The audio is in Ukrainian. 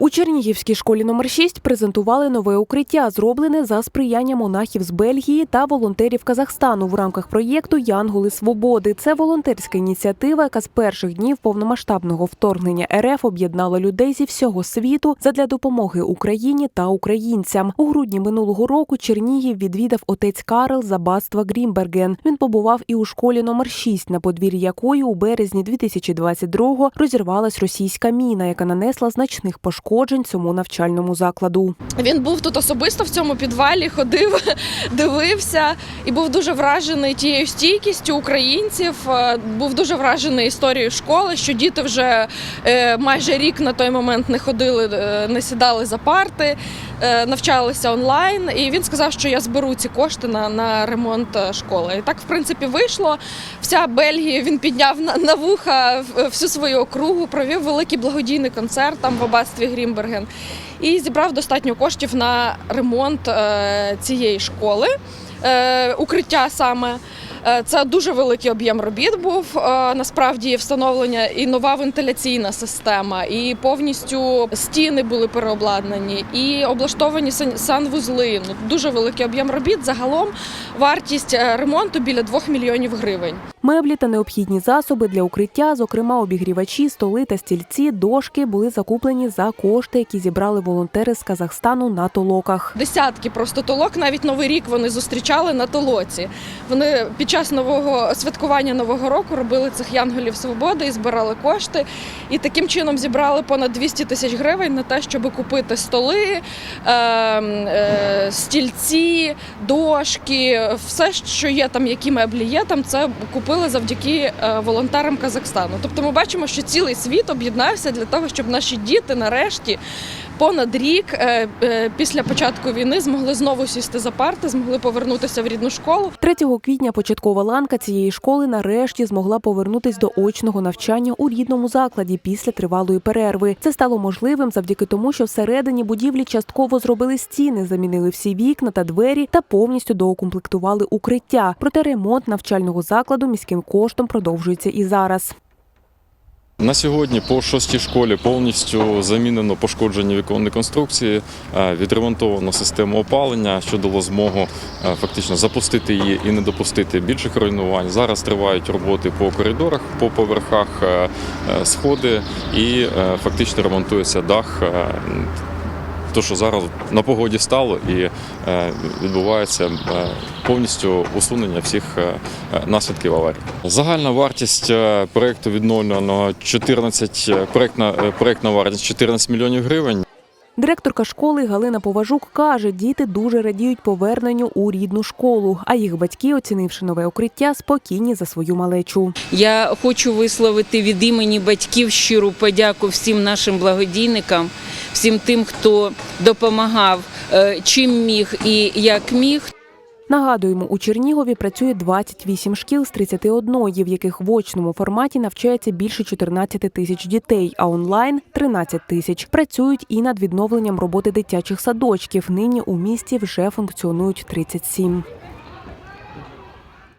У Чернігівській школі номер 6 презентували нове укриття, зроблене за сприяння монахів з Бельгії та волонтерів Казахстану в рамках проєкту Янголи Свободи. Це волонтерська ініціатива, яка з перших днів повномасштабного вторгнення РФ об'єднала людей зі всього світу задля допомоги Україні та українцям. У грудні минулого року Чернігів відвідав отець Карл з аббатства Грімберген. Він побував і у школі номер 6, на подвір'ї якої у березні 2022-го розірвалась російська міна, яка нанесла значних пошкоджень цьому навчальному закладу. Він був тут особисто в цьому підвалі, ходив, дивився і був дуже вражений тією стійкістю українців. е, Був дуже вражений історією школи, що діти вже е, майже рік на той момент не ходили, е, не сідали за парти, навчалися онлайн. І він сказав, що я зберу ці кошти на, на ремонт школи. І так, в принципі, вийшло. Вся Бельгія він підняв на, на вуха всю свою округу, провів великий благодійний концерт там в аббатстві Грімберген і зібрав достатньо коштів на ремонт е, цієї школи, е, укриття саме. Е, Це дуже великий об'єм робіт був. Насправді встановлення і нова вентиляційна система, і повністю стіни були переобладнані, і облаштовані сан- санвузли. Ну дуже великий об'єм робіт. Загалом вартість ремонту біля 2 мільйонів гривень. Меблі та необхідні засоби для укриття, зокрема обігрівачі, столи та стільці, дошки були закуплені за кошти, які зібрали волонтери з Казахстану на толоках. Десятки просто толок. Навіть новий рік вони зустрічали на толоці. Вони під час нового святкування нового року робили цих янголів свободи і збирали кошти. І таким чином зібрали понад 200 тисяч гривень на те, щоб купити столи, е, е, стільці, дошки, все, що є там, які меблі є там, це купили завдяки е, волонтерам Казахстану. Тобто ми бачимо, що цілий світ об'єднався для того, щоб наші діти нарешті понад рік е, е, після початку війни змогли знову сісти за парти, змогли повернутися в рідну школу. 3 квітня початкова ланка цієї школи нарешті змогла повернутись до очного навчання у рідному закладі після тривалої перерви. Це стало можливим завдяки тому, що всередині будівлі частково зробили стіни, замінили всі вікна та двері та повністю доукомплектували укриття. Проте ремонт навчального закладу міським коштом продовжується і зараз. На сьогодні по шостій школі повністю замінено пошкоджені віконні конструкції, е, відремонтовано систему опалення, що дало змогу е, фактично запустити її і не допустити більших руйнувань. Зараз тривають роботи по коридорах, по поверхах, е, сходи і фактично ремонтується дах. Е, То, що зараз на погоді стало і е, відбувається е, повністю усунення всіх е, наслідків аварії. Загальна вартість проекту відновлено 14, е, проектна, е, проектна вартість 14 мільйонів гривень. Директорка школи Галина Поважук каже, діти дуже радіють поверненню у рідну школу, а їх батьки, оцінивши нове укриття, спокійні за свою малечу. Я хочу висловити від імені батьків щиру подяку всім нашим благодійникам, всім тим, хто допомагав е, чим міг і як міг. Нагадуємо, у Чернігові працює 28 шкіл з 31, в яких в очному форматі навчається більше 14 тисяч дітей, а онлайн 13 тисяч. Працюють і над відновленням роботи дитячих садочків. Нині у місті вже функціонують 37.